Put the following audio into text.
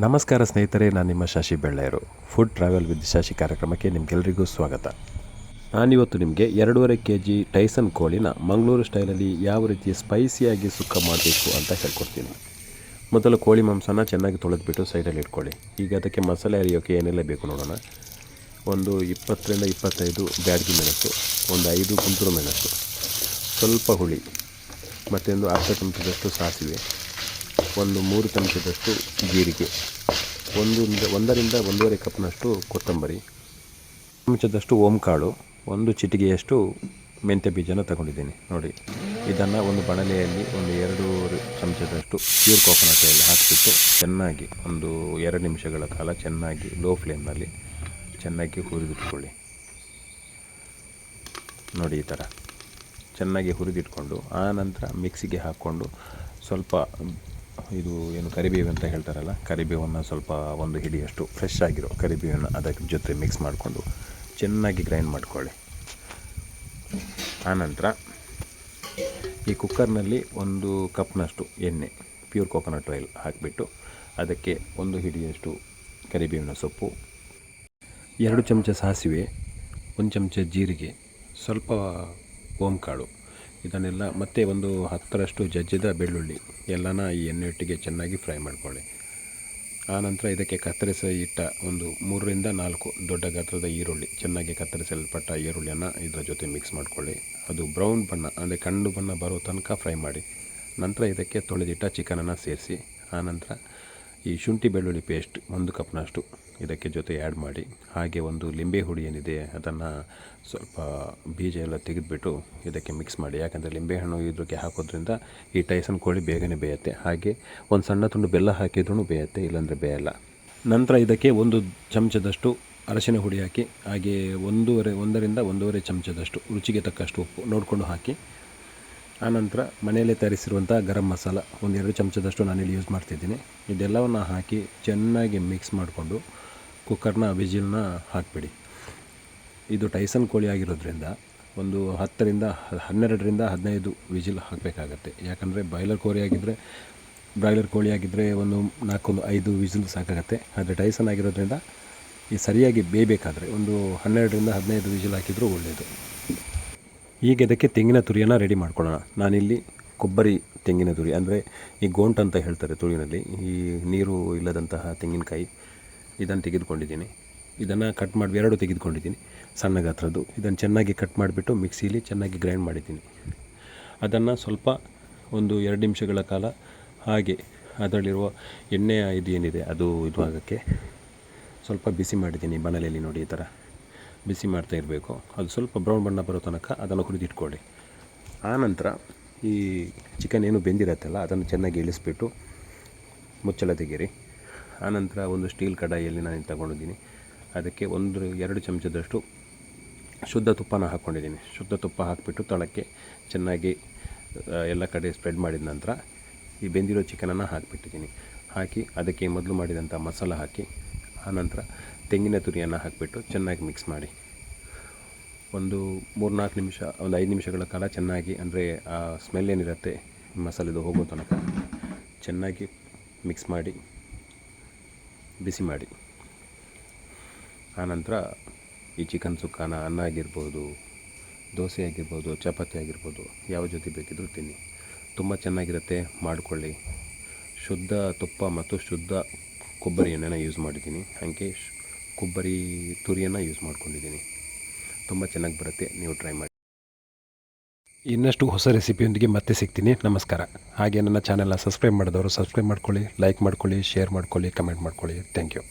ನಮಸ್ಕಾರ ಸ್ನೇಹಿತರೆ, ನಾನು ನಿಮ್ಮ Shashi Belleyaru food travel with Shashi ಕಾರ್ಯಕ್ರಮಕ್ಕೆ ನಿಮಗೆಲ್ಲರಿಗೂ ಸ್ವಾಗತ. ನಾನಿವತ್ತು ನಿಮಗೆ ಎರಡೂವರೆ ಕೆ ಜಿ ಟೈಸನ್ ಕೋಳಿನ ಮಂಗಳೂರು ಸ್ಟೈಲಲ್ಲಿ ಯಾವ ರೀತಿ ಸ್ಪೈಸಿಯಾಗಿ ಸುಕ್ಕ ಮಾಡಬೇಕು ಅಂತ ಹೇಳ್ಕೊಡ್ತೀನಿ. ಮೊದಲು ಕೋಳಿ ಮಾಂಸನ ಚೆನ್ನಾಗಿ ತೊಳೆದ್ಬಿಟ್ಟು ಸೈಡಲ್ಲಿ ಇಟ್ಕೊಳ್ಳಿ. ಈಗ ಅದಕ್ಕೆ ಮಸಾಲೆ ಅರಿಯೋಕ್ಕೆ ಏನೆಲ್ಲ ಬೇಕು ನೋಡೋಣ. ಒಂದು ಇಪ್ಪತ್ತರಿಂದ ಇಪ್ಪತ್ತೈದು ಬ್ಯಾಡಗಿ ಮೆಣಸು, ಒಂದು ಐದು ಗುಂಟೂರು ಮೆಣಸು. ಸ್ವಲ್ಪ ಹುಳಿ, ಮತ್ತೊಂದು ಅರ್ಧ ಚಮಚದಷ್ಟು ಸಾಸಿವೆ. ಒಂದು ಮೂರು ಚಮಚದಷ್ಟು ಜೀರಿಗೆ, ಒಂದು ಒಂದರಿಂದ ಒಂದೂವರೆ ಕಪ್ನಷ್ಟು ಕೊತ್ತಂಬರಿ, ಚಮಚದಷ್ಟು ಓಂಕಾಳು, ಒಂದು ಚಿಟಿಗೆಯಷ್ಟು ಮೆಂತ್ಯ ಬೀಜನ ತಗೊಂಡಿದ್ದೀನಿ. ನೋಡಿ, ಇದನ್ನು ಒಂದು ಬಣಲೆಯಲ್ಲಿ ಒಂದು ಎರಡು ಚಮಚದಷ್ಟು ಪ್ಯೂರ್ ಕೋಕೋನಟ್ ಆಯಿಲ್ ಹಾಕಿಬಿಟ್ಟು ಚೆನ್ನಾಗಿ ಒಂದು ಎರಡು ನಿಮಿಷಗಳ ಕಾಲ ಚೆನ್ನಾಗಿ ಲೋ ಫ್ಲೇಮ್ನಲ್ಲಿ ಚೆನ್ನಾಗಿ ಹುರಿದಿಟ್ಕೊಳ್ಳಿ. ನೋಡಿ, ಈ ಥರ ಚೆನ್ನಾಗಿ ಹುರಿದಿಟ್ಕೊಂಡು ಆನಂತರ ನಂತರ ಮಿಕ್ಸಿಗೆ ಹಾಕ್ಕೊಂಡು ಸ್ವಲ್ಪ ಇದು ಏನು ಕರಿಬೇವು ಅಂತ ಹೇಳ್ತಾರಲ್ಲ, ಕರಿಬೇವನ್ನು ಸ್ವಲ್ಪ ಒಂದು ಹಿಡಿಯಷ್ಟು ಫ್ರೆಶ್ ಆಗಿರೋ ಕರಿಬೇವನ್ನು ಅದಕ್ಕೆ ಜೊತೆ ಮಿಕ್ಸ್ ಮಾಡಿಕೊಂಡು ಚೆನ್ನಾಗಿ ಗ್ರೈಂಡ್ ಮಾಡ್ಕೊಳ್ಳಿ. ಆನಂತರ ಈ ಕುಕ್ಕರ್ನಲ್ಲಿ ಒಂದು ಕಪ್ನಷ್ಟು ಎಣ್ಣೆ ಪ್ಯೂರ್ ಕೋಕೋನಟ್ ಆಯಿಲ್ ಹಾಕಿಬಿಟ್ಟು ಅದಕ್ಕೆ ಒಂದು ಹಿಡಿಯಷ್ಟು ಕರಿಬೇವಿನ ಸೊಪ್ಪು, ಎರಡು ಚಮಚ ಸಾಸಿವೆ, ಒಂದು ಚಮಚ ಜೀರಿಗೆ, ಸ್ವಲ್ಪ ಓಂಕಾಳು ಇದನ್ನೆಲ್ಲ ಮತ್ತೆ ಒಂದು ಹತ್ತರಷ್ಟು ಜಜ್ಜಿದ ಬೆಳ್ಳುಳ್ಳಿ. ಎಲ್ಲನ ಈ ಎಣ್ಣೆಯೊಟ್ಟಿಗೆ ಚೆನ್ನಾಗಿ ಫ್ರೈ ಮಾಡ್ಕೊಳ್ಳಿ. ಆನಂತರ ಇದಕ್ಕೆ ಕತ್ತರಿಸಿ ಇಟ್ಟ ಒಂದು ಮೂರರಿಂದ ನಾಲ್ಕು ದೊಡ್ಡ ಗಾತ್ರದ ಈರುಳ್ಳಿ. ಚೆನ್ನಾಗಿ ಕತ್ತರಿಸಲ್ಪಟ್ಟ ಈರುಳ್ಳಿಯನ್ನು ಇದರ ಜೊತೆ ಮಿಕ್ಸ್ ಮಾಡ್ಕೊಳ್ಳಿ. ಅದು ಬ್ರೌನ್ ಬಣ್ಣ, ಅಂದರೆ ಕಂಡು ಬಣ್ಣ ಬರೋ ತನಕ ಫ್ರೈ ಮಾಡಿ. ನಂತರ ಇದಕ್ಕೆ ತೊಳೆದಿಟ್ಟ ಚಿಕನನ್ನು ಸೇರಿಸಿ. ಆನಂತರ ಈ ಶುಂಠಿ ಬೆಳ್ಳುಳ್ಳಿ ಪೇಸ್ಟ್ ಒಂದು ಕಪ್ನಷ್ಟು ಇದಕ್ಕೆ ಜೊತೆ ಆ್ಯಡ್ ಮಾಡಿ. ಹಾಗೆ ಒಂದು ಲಿಂಬೆ ಹುಡಿ ಏನಿದೆ, ಅದನ್ನು ಸ್ವಲ್ಪ ಬೀಜ ಎಲ್ಲ ತೆಗೆದುಬಿಟ್ಟು ಇದಕ್ಕೆ ಮಿಕ್ಸ್ ಮಾಡಿ. ಯಾಕಂದರೆ ಲಿಂಬೆಹಣ್ಣು ಇದಕ್ಕೆ ಹಾಕೋದ್ರಿಂದ ಈ ಟೈಸನ್ ಕೋಳಿ ಬೇಗನೆ ಬೇಯುತ್ತೆ. ಹಾಗೆ ಒಂದು ಸಣ್ಣ ತುಂಡು ಬೆಲ್ಲ ಹಾಕಿದ್ರೂ ಬೇಯುತ್ತೆ, ಇಲ್ಲಾಂದರೆ ಬೇಯಲ್ಲ. ನಂತರ ಇದಕ್ಕೆ ಒಂದು ಚಮಚದಷ್ಟು ಅರಶಿನ ಹುಡಿ ಹಾಕಿ, ಹಾಗೆ ಒಂದೂವರೆ, ಒಂದರಿಂದ ಒಂದೂವರೆ ಚಮಚದಷ್ಟು ರುಚಿಗೆ ತಕ್ಕಷ್ಟು ಉಪ್ಪು ನೋಡಿಕೊಂಡು ಹಾಕಿ. ಆನಂತರ ಮನೆಯಲ್ಲೇ ತಯಾರಿಸಿರುವಂಥ ಗರಂ ಮಸಾಲ, ಒಂದೆರಡು ಚಮಚದಷ್ಟು ನಾನಿಲ್ಲಿ ಯೂಸ್ ಮಾಡ್ತಿದ್ದೀನಿ. ಇದೆಲ್ಲವನ್ನು ಹಾಕಿ ಚೆನ್ನಾಗಿ ಮಿಕ್ಸ್ ಮಾಡಿಕೊಂಡು ಕುಕ್ಕರ್ನ ವಿಜಿಲ್ನ ಹಾಕಿಬಿಡಿ. ಇದು ಟೈಸನ್ ಕೋಳಿ ಆಗಿರೋದ್ರಿಂದ ಒಂದು ಹತ್ತರಿಂದ ಹನ್ನೆರಡರಿಂದ ಹದಿನೈದು ವಿಜಿಲ್ ಹಾಕಬೇಕಾಗತ್ತೆ. ಯಾಕಂದರೆ ಬಾಯ್ಲರ್ ಕೋಳಿ ಆಗಿದ್ದರೆ ಬ್ರಾಯ್ಲರ್ ಕೋಳಿ ಆಗಿದ್ದರೆ ಒಂದು ನಾಲ್ಕೊಂದು ಐದು ವಿಜಿಲ್ ಸಾಕಾಗತ್ತೆ. ಆದರೆ ಟೈಸನ್ ಆಗಿರೋದ್ರಿಂದ ಈ ಸರಿಯಾಗಿ ಬೇಯಬೇಕಾದ್ರೆ ಒಂದು ಹನ್ನೆರಡರಿಂದ ಹದಿನೈದು ವಿಜಿಲ್ ಹಾಕಿದರೂ ಒಳ್ಳೆಯದು ಈಗ ಇದಕ್ಕೆ ತೆಂಗಿನ ತುರಿಯನ್ನು ರೆಡಿ ಮಾಡ್ಕೊಳ್ಳೋಣ. ನಾನಿಲ್ಲಿ ಕೊಬ್ಬರಿ ತೆಂಗಿನ ತುರಿ, ಅಂದರೆ ಈ ಗೋಂಟ್ ಅಂತ ಹೇಳ್ತಾರೆ ತುಳಿನಲ್ಲಿ ಈ ನೀರು ಇಲ್ಲದಂತಹ ತೆಂಗಿನಕಾಯಿ. ಇದನ್ನು ತೆಗೆದುಕೊಂಡಿದ್ದೀನಿ. ಇದನ್ನು ಕಟ್ ಮಾಡಿ ಎರಡು ತೆಗೆದುಕೊಂಡಿದ್ದೀನಿ. ಸಣ್ಣ ಗಾತ್ರದ್ದು. ಇದನ್ನು ಚೆನ್ನಾಗಿ ಕಟ್ ಮಾಡಿಬಿಟ್ಟು ಮಿಕ್ಸಿಲಿ ಚೆನ್ನಾಗಿ ಗ್ರೈಂಡ್ ಮಾಡಿದ್ದೀನಿ. ಅದನ್ನು ಸ್ವಲ್ಪ ಒಂದು ಎರಡು ನಿಮಿಷಗಳ ಕಾಲ ಹಾಗೆ ಅದರಲ್ಲಿರುವ ಎಣ್ಣೆ ಇದು ಏನಿದೆ, ಅದು ಇದು ಆಗೋಕ್ಕೆ ಸ್ವಲ್ಪ ಬಿಸಿ ಮಾಡಿದ್ದೀನಿ ಬಣಲೆಯಲ್ಲಿ ನೋಡಿ ಈ ಥರ. ಬಿಸಿ ಮಾಡ್ತಾ ಇರಬೇಕು. ಅದು ಸ್ವಲ್ಪ ಬ್ರೌನ್ ಬಣ್ಣ ಬರೋ ತನಕ ಅದನ್ನು ಹುರಿದಿಟ್ಕೊಳ್ಳಿ ಆನಂತರ ಈ ಚಿಕನ್ ಏನು ಬೆಂದಿರತ್ತಲ್ಲ, ಅದನ್ನು ಚೆನ್ನಾಗಿ ಇಳಿಸ್ಬಿಟ್ಟು ಮುಚ್ಚಳ ತೆಗೀರಿ. ಆನಂತರ ಒಂದು ಸ್ಟೀಲ್ ಕಡಾಯಿಯಲ್ಲಿ ನಾನು ತಗೊಂಡಿದ್ದೀನಿ. ಅದಕ್ಕೆ ಒಂದು, ಎರಡು ಚಮಚದಷ್ಟು ಶುದ್ಧ ತುಪ್ಪನ ಹಾಕ್ಕೊಂಡಿದ್ದೀನಿ ಶುದ್ಧ ತುಪ್ಪ ಹಾಕಿಬಿಟ್ಟು ತಳಕ್ಕೆ ಚೆನ್ನಾಗಿ ಎಲ್ಲ ಕಡೆ ಸ್ಪ್ರೆಡ್ ಮಾಡಿದ ನಂತರ ಈ ಬೆಂದಿರೋ ಚಿಕನನ್ನು ಹಾಕಿಬಿಟ್ಟಿದ್ದೀನಿ. ಹಾಕಿ ಅದಕ್ಕೆ ಮೊದಲು ಮಾಡಿದಂಥ ಮಸಾಲ ಹಾಕಿ ಆನಂತರ ತೆಂಗಿನ ತುರಿಯನ್ನು ಹಾಕಿಬಿಟ್ಟು ಚೆನ್ನಾಗಿ ಮಿಕ್ಸ್ ಮಾಡಿ. ಒಂದು ಮೂರು ನಾಲ್ಕು ನಿಮಿಷ, ಒಂದು ಐದು ನಿಮಿಷಗಳ ಕಾಲ ಚೆನ್ನಾಗಿ, ಅಂದರೆ, ಆ, ಸ್ಮೆಲ್ ಏನಿರುತ್ತೆ ಮಸಾಲೆದು ಹೋಗೋ ತನಕ, ಚೆನ್ನಾಗಿ ಮಿಕ್ಸ್ ಮಾಡಿ ಬಿಸಿ ಮಾಡಿ. ಆನಂತರ ಈ ಚಿಕನ್ ಸುಕ್ಕಾನ ಅನ್ನ ಆಗಿರ್ಬೋದು, ದೋಸೆ ಆಗಿರ್ಬೋದು, ಚಪಾತಿ ಆಗಿರ್ಬೋದು, ಯಾವ ಜೊತೆ ಬೇಕಿದ್ದರೂ ತಿನ್ನಿ. ತುಂಬ ಚೆನ್ನಾಗಿರುತ್ತೆ, ಮಾಡಿಕೊಳ್ಳಿ. ಶುದ್ಧ ತುಪ್ಪ ಮತ್ತು ಶುದ್ಧ ಕೊಬ್ಬರಿ ಎಣ್ಣೆನ ಯೂಸ್ ಮಾಡಿದ್ದೀನಿ. ಹಾಗೆ ಕೊಬ್ಬರಿ ತುರಿಯನ್ನು ಯೂಸ್ ಮಾಡ್ಕೊಂಡಿದ್ದೀನಿ. ತುಂಬ ಚೆನ್ನಾಗಿ ಬರುತ್ತೆ, ನೀವು ಟ್ರೈ ಮಾಡಿ. ಇನ್ನಷ್ಟು ಹೊಸ ರೆಸಿಪಿಯೊಂದಿಗೆ ಮತ್ತೆ ಸಿಗ್ತೀನಿ. ನಮಸ್ಕಾರ. ಹಾಗೆ ನನ್ನ ಚಾನೆಲ್ನ ಸಬ್ಸ್ಕ್ರೈಬ್ ಮಾಡಿದವರು ಸಬ್ಸ್ಕ್ರೈಬ್ ಮಾಡ್ಕೊಳ್ಳಿ ಲೈಕ್ ಮಾಡ್ಕೊಳ್ಳಿ ಶೇರ್ ಮಾಡ್ಕೊಳ್ಳಿ ಕಮೆಂಟ್ ಮಾಡ್ಕೊಳ್ಳಿ. Thank you